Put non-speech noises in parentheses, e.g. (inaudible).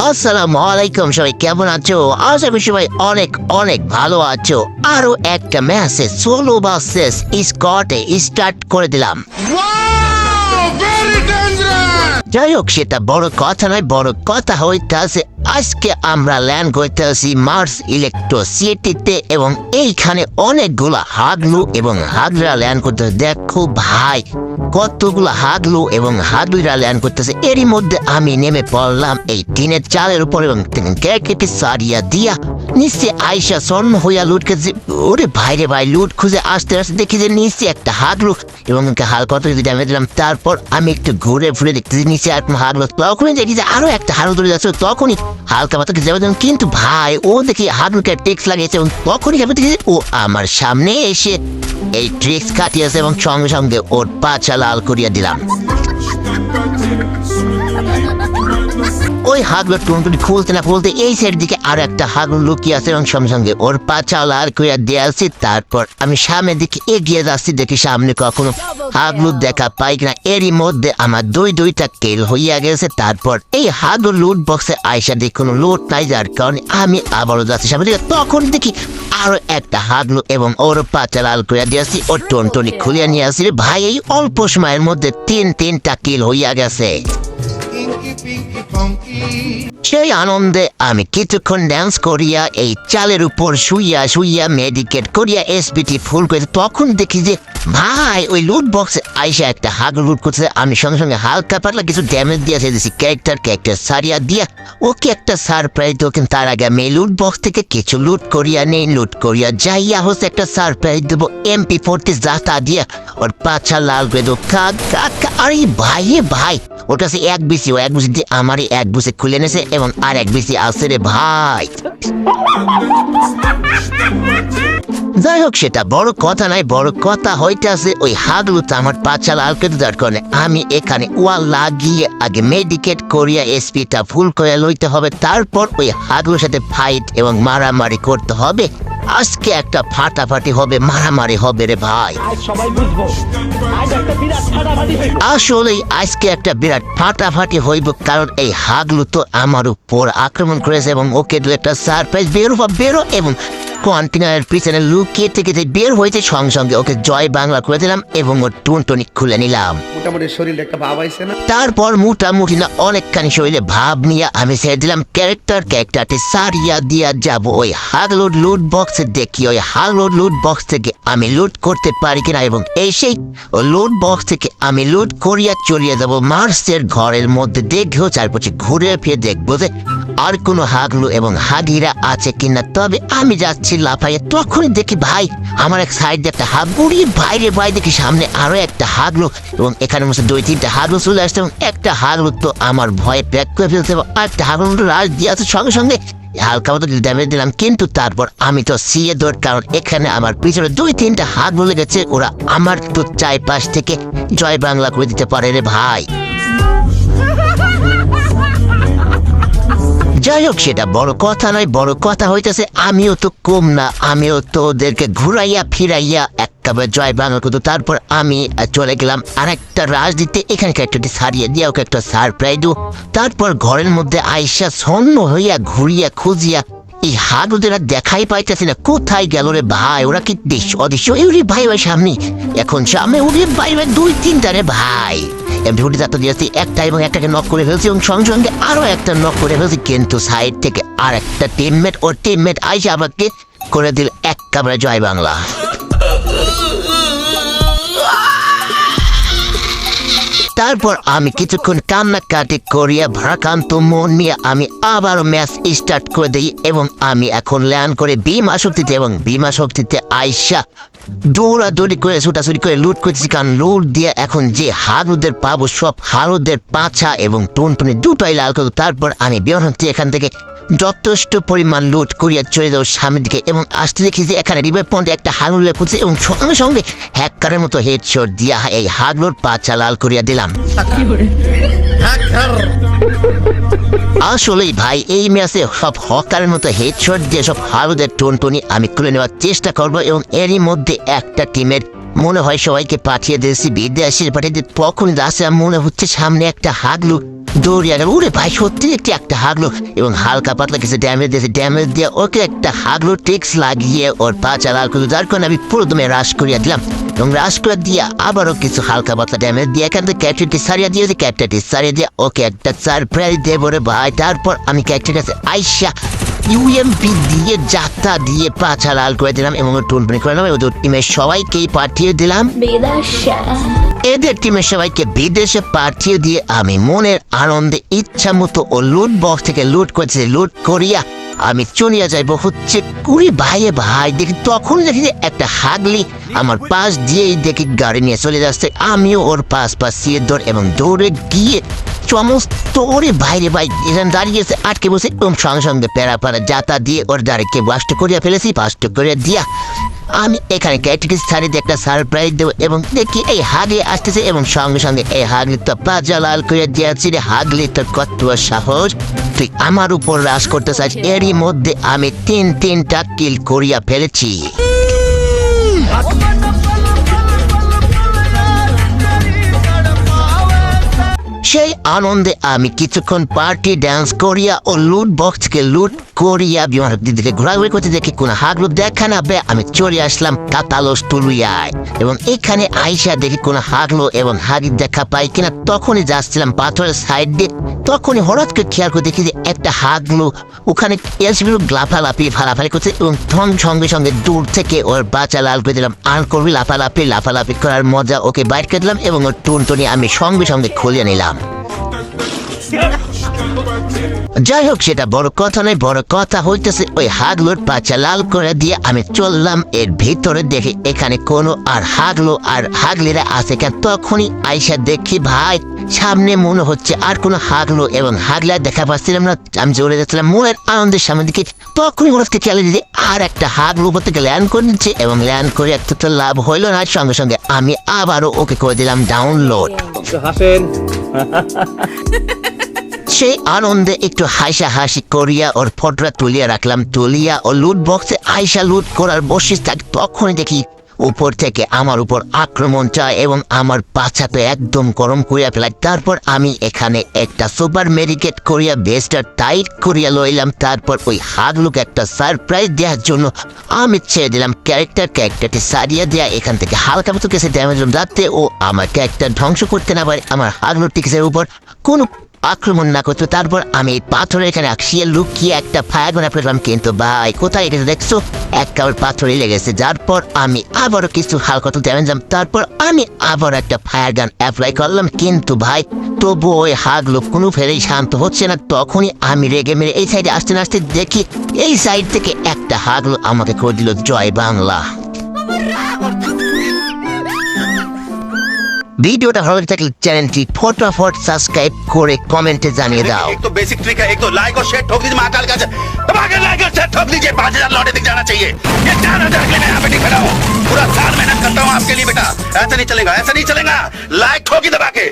আসসালামু আলাইকুম, সবাই কেমন আছো? আশা করি সবাই অনেক অনেক ভালো আছো। আরও একটা ম্যাচে সোলো ভার্সেস স্কটে স্টার্ট করে দিলাম। যাই হোক সেটা বড় কথা নয়, বড় কথা হইতেছে, আজকে আমরা ল্যান্ড করতেছি মার্স ইলেকট্রো সিটিতে এবং এইখানে অনেকগুলো হাগলু এবং হাগরা ল্যান্ড করতেছে। দেখো ভাই, কতগুলো হাগলু এবং হাগলিরা ল্যান্ড করতেছে। এরই মধ্যে আমি নেমে পড়লাম এই টিনের চালের উপর এবং কেটে সারিয়া দিয়া নিচে আইসা স্বর্ণ হইয়া লুট খেতে ওরে ভাইরে ভাই, লুট খুঁজে আসতে আসতে দেখি যে নিচে একটা হাগলু এবং হালকা যদি আমি দিলাম। তারপর আমি একটু ঘুরে ফিরে দেখতেছি নিচে আর হাগলো তখনই দেখি যে আরও একটা হাগলু ধরে যাচ্ছে, তখনই হালকা পাতা যাবে কিন্তু ভাই, ও দেখি হাগলুকে টেক্স লাগিয়েছে এবং তখনই আমি দেখি যে ও আমার সামনে এসে এই ট্রিক্স কাটিয়েছে এবং সঙ্গে সঙ্গে ওর পাছা লাল করিয়া দিলাম। ওই হাগলো টুনটুনি খুলতে না খুলতে এই সাইড দিকে আর একটা হাগলো লুকিয়ে আছে এবং সঙ্গে সঙ্গে ওর পাছা লাল করিয়া দিয়েছি তারপর আমি সামনের দিকে এগিয়ে যাচ্ছি, দেখি সামনে কখনো হাগলু দেখা পাই কিনা। এরই মধ্যে আমার দুই দুইটা কেল হইয়া গেছে। তারপর এই হাগলু লুট বক্সে আইসা দেখি কোনো লুট নাই, যার কারণে আমি আবারও যাচ্ছি সামনে দিকে। তখন দেখি আরও একটা হাগলু এবং ওর পাচা লাল করে দিয়েছি ওর টনটনি খুলিয়া নিয়ে আসি ভাই, এই অল্প সময়ের মধ্যে তিন তিনটা কিল হইয়া গেছে. সেই আনন্দে আমি কিছুক্ষণ ড্যান্স করিয়া এই চালের উপর শুইয়া শুইয়া মেডিকেট করিয়া এসবিটি ফুল করে তখন দেখি যে ভাই, ওই লুট বক্সে আইসা একটা হাগ লুট করছে আমি সঙ্গে সঙ্গে হালকা পাতলা কিছু ড্যামেজ দিয়ে দিয়েছি ক্যারেক্টার ক্যারেক্টার সারিয়া দিয়া ওকে একটা সারপ্রাইজ দেবো কিন্তু তার আগে আমি লুট বক্স থেকে কিছু লুট করিয়া নেই লুট করিয়া যাইয়া হচ্ছে একটা সারপ্রাইজ দেবো। এমপি ফোরটি জাতা দিয়া ওর পাছা লাল করে কাক কাক। আরে ভাই ভাই ওটা সে এক বিসি ও এক বিসি দিয়ে আমারই এক বিসি খুলে নেছে এবং আর এক বিসি আছে রে ভাই। যাই হোক, সেটা বড় কথা নাই বড় কথা হইতে আছে ওই হাগলুতে আমার পাঁচা লাল কেটে যার আমি এখানে ওয়াল লাগিয়ে আগে মেডিকেট করিয়া এসপিটা ফুল করে লইতে হবে, তারপর ওই হাগলুর সাথে ফাইট এবং মারামারি করতে হবে। আজকে একটা ফাটাফাটি হবে মারামারি হবে রে ভাই। আসলেই আজকে একটা বিরাট ফাটাফাটি হইব কারণ এই হাগলু তো আমার উপর আক্রমণ করেছে এবং ওকে দু একটা সারপ্রাইজ বেরো বা বেরো এবং কন্টেনারের পিছনে লুকিয়ে থেকে যে বের হয়েছে সঙ্গে সঙ্গে। ওকে জয় বাংলা করে দিলাম এবং ওর টুনটুনি খুলে নিলাম। মোটামুটি শরীরে একটা ভাব আইছে না? তারপর মোটামুটি না অনেকখানি শরীরে ভাব নিয়ে আমি ছেড়ে দিলাম ক্যারেক্টার ক্যারেক্টারটি সারিয়া দিয়া যাব। ওই হাগলোড লুট বক্সে দেখি ওই হাগলোড লুট বক্স থেকে আমি লুট করতে পারি কিনা এবং এই সেই লুট বক্স থেকে আমি লুট করিয়া চলিয়ে যাব মার্সের ঘরের মধ্যে। দেখেও চারপাশে ঘুরে ফিরে দেখব যে আর কোনো হাগলু এবং হাগিরা আছে কিনা, তবে আমি যাচ্ছি লাফাইয়ে। তখনই দেখি ভাই, আমার এক সাইড একটা হাগুড়ি বাইরে বাইরে দেখি সামনে আরও একটা হাগলু এবং এখানে মধ্যে দুই তিনটা হাগলু চলে আসছে এবং একটা হাগলু তো আমার ভয়ে প্যাক করে ফেলছে এবং একটা হাগলু রাজ দিয়ে আছে সঙ্গে সঙ্গে। হালকা মতো ড্যামেজ দিলাম, কিন্তু তারপর আমি তো সিয়ে দৌড়, কারণ এখানে আমার পিছনে দুই তিনটা হাত বলে গেছে ওরা আমার তো চারপাশ থেকে জয় বাংলা করে দিতে পারে রে ভাই। যাই হোক সেটা বড় কথা নয়, বড় কথা হইতেছে আমিও তো কম না, আমিও তো ওদেরকে ঘুরাইয়া ফিরাইয়া একেবারে জয় বাংলা করতো। তারপর আমি চলে গেলাম আর একটা রাজ দিতে এখানে একটা সারিয়ে দিয়ে ওকে একটা সারপ্রাইজ তারপর ঘরের মধ্যে আইসা ছন্ন হইয়া ঘুরিয়া খুঁজিয়া এই হাত ওদের আর দেখাই পাইতেছে না। কোথায় গেল রে ভাই? ওরা কি দেশ অদৃশ্য ওরে ভাই ভাই সামনে। এখন সামনে উড়ে ভাই ভাই দুই তিনটা রে ভাই। এমনি উঠে যাত্রা দিয়েছি একটা এবং একটাকে নক করে ফেলছি এবং সঙ্গে সঙ্গে আরও একটা নক করে ফেলছি। কিন্তু সাইড থেকে আর একটা টিমমেট ওর টিমমেট আইসে আমাকে করে দিল এক কামড়া জয় বাংলা। তারপর আমি কিছুক্ষণ কান্নাকাটি করিয়া ভারাক্রান্ত মন নিয়ে আমি আবার ম্যাচ স্টার্ট করে দিই এবং আমি এখন ল্যান করে বিমা শক্তিতে এবং বিমা শক্তিতে আইসা দৌড়াদৌড়ি করে ছুটাছুটি করে লুট করতেছি কারণ লুট দিয়ে এখন যে হারুদের পাবো সব হারুদের পাছা এবং টুনটুনি দুটোই লাল করব। তারপর আমি বের হচ্ছি এখান থেকে। যথেষ্ট পরিমাণ লুট করিয়া চলে যাও সামনের দিকে এবং আসতে দেখি যে এখানে রিভার পয়েন্টে একটা হাগলুলে ফুটছে এবং সঙ্গে সঙ্গে হ্যাকারের মতো হেডশট দিয়া এই হাগলুর পাছা লাল করিয়া দিলাম। আসলেই ভাই, এই ম্যাচে সব হকারের মতো হেডশট দিয়ে সব হালুদের টনটনি আমি খুলে নেওয়ার চেষ্টা করব এবং এরই মধ্যে একটা টিমের, মনে হয় সবাইকে পাঠিয়ে দিয়েছি বিদেশে পাঠিয়ে দিয়ে তখন আসে মনে হচ্ছে সামনে একটা হাগলু দৌড়িয়ে উরে ভাই, সত্যি একটি একটা হাগলো এবং হালকা পাতলা কিছু ড্যামেজ দিয়েছে ড্যামেজ দিয়ে ওকে একটা হাগলো টেক্স লাগিয়ে ওর পা চালাল করল যার আমি পুরো দমে রাশ করিয়া দিলাম। এবং করে দিয়ে আবারও কিছু হালকা পাতলা ড্যামেজ দিয়ে এখান থেকে ক্যাপ্টেনটি সারিয়া দিয়েছে ক্যাপ্টেনটি সারিয়ে দিয়ে ওকে একটা সারপ্রাইজ দেবো রে ভাই, তারপর আমি ক্যাপ্টেন কাছে আইসা ইউএমপি দিয়ে যাত্রা দিয়ে পাছা লাল করে দিলাম এবং টুনটুনি করে দিলাম ওদের টিমের সবাইকেই পাঠিয়ে দিলাম। এদের টিমের সবাইকে বিদেশে পাঠিয়ে দিয়ে আমি মনের আনন্দে ইচ্ছা মতো ও লুট বক্স থেকে লুট করছে। লুট করিয়া আমি চলিয়া যাইব হচ্ছে কুড়ি ভাইয়ে ভাই। দেখি তখন দেখি যে একটা হাগলি আমার পাশ দিয়েই দেখি গাড়ি নিয়ে চলে যাচ্ছে। আমিও ওর পাশ পাশ দিয়ে দৌড় এবং দৌড়ে গিয়ে সমস্ত ওরে বাইরে ভাই এখানে দাঁড়িয়েছে আটকে বসে, এবং সঙ্গে সঙ্গে প্যারা প্যারা যাতা দিয়ে ওর দাঁড়িয়ে বাস্ট করিয়া ফেলেছি, বাস্ট করিয়া দিয়া আমি এখানে ক্যাটিক স্থানীয় একটা সারপ্রাইজ দেবো এবং দেখি এই হাগলি আসতেছে এবং সঙ্গে সঙ্গে এই হাগলি তো পাজা লাল করে দিয়েছি রে। হাগলি তোর কত সাহস। তুই আমার উপর রাস করতে চাস, এরই মধ্যে আমি তিন তিনটা কিল করিয়া ফেলেছি। সেই আনন্দে আমি কিছুক্ষণ পার্টি ড্যান্স করিয়া ও লুট বক্সকে লুট করিয়া বিমান দিদিকে ঘোরাঘুরি করতে দেখি কোন হাগলু দেখা না বে আমি চলে আসলাম কাতালস তুলুয়ায় এবং এখানে আইসা দেখি কোন হাগলো এবং হাগির দেখা পাই কিনা, তখনই যাচ্ছিলাম পাথরের সাইড দিয়ে। তখনই হঠাৎ করে খেয়াল করে দেখি যে একটা হাগলু ওখানে এলসিবির লাফালাফি, ফালাফালি করছে এবং ধন সঙ্গে সঙ্গে দূর থেকে ওর বাচ্চা লাল করে দিলাম আর করবি লাফালাফি লাফালাফি করার মজা ওকে বাইট করে দিলাম এবং ওর টুনটুনি আমি সঙ্গে সঙ্গে খুলে নিলাম। যাই হোক সেটা বড় কথা নয় বড় কথা হইতেছে ওই হাগলোর পাচা লাল করে দিয়ে আমি চললাম এর ভিতরে দেখি এখানে কোনো আর হাগলো আর হাগলিরা আছে কেন? তখনই আইসা দেখি ভাই সামনে মনে হচ্ছে আর কোনো হাগলো এবং হাগলা দেখা পাচ্ছিলাম না। আমি জোরে যাচ্ছিলাম মনের আনন্দের সামনে দিকে। তখনই মনে হচ্ছে খেয়ালে দিদি আর একটা হাগলো উপর থেকে ল্যান্ড করে নিচ্ছে এবং ল্যান্ড করে একটা তো লাভ হইল না। সঙ্গে সঙ্গে আমি আবারও ওকে করে দিলাম ডাউনলোড হাসেন। (laughs) সেই আনন্দে একটু হাসা হাসি করিয়া ওর ফটোটা তুলিয়া রাখলাম। তুলিয়া ও লুট বক্সে আইসা লুট করার বসিস থাক তখনই দেখি উপর থেকে আমার উপর আক্রমণ চায় এবং আমার পাছাতে একদম গরম করিয়া ফেলায়। তারপর আমি এখানে একটা সুপার মেডিকেট করিয়া বেসটা টাইট করিয়া লইলাম। তারপর ওই হাগলুকে একটা সারপ্রাইজ দেওয়ার জন্য আমি ছেড়ে দিলাম। ক্যারেক্টার ক্যারেক্টারটি সারিয়ে দেয়া, এখান থেকে হালকা মতো কেসে ড্যামেজ যাতে ও আমার ক্যারেক্টার ধ্বংস করতে না পারে, আমার হাগলুর টিকেসের উপর কোনো আক্রমণ না করতো, তারপর আমি এই পাথরের এখানে আকশিয়ে লুকিয়ে একটা ফায়ার বানা ফেললাম কিন্তু ভাই, কোথায় এটা দেখছ? এক কাবার পাথরই লেগেছে, যার পর আমি আবারও কিছু হালকা তো তারপর আমি আবার একটা ফায়ার গান অ্যাপ্লাই করলাম, কিন্তু ভাই, তবু ওই হাগলো কোনো ফেরেই শান্ত হচ্ছে না। তখনই আমি রেগে মেরে এই সাইডে আসতে আসতে দেখি, এই সাইড থেকে একটা হাগলো আমাকে করে দিল জয় বাংলা। ভিডিওটা ভালো লাগে থাকলে চ্যানেলটি ফটাফট সাবস্ক্রাইব করে কমেন্টে জানিয়ে দাও एक तो बेसिक ट्रिक है एक तो लाइक और शेयर ठोक दीजिए महाकाल का दबाकर लाइक और शेयर ठोक दीजिए पांच हजार लौटे दिख जाना चाहिए ये चार हजार के लिए मैं यहाँ पे नहीं खड़ा हूँ पूरा साल मेहनत करता हूँ आपके लिए बेटा ऐसा नहीं चलेगा ऐसा नहीं चलेगा लाइक ठोकी दबा के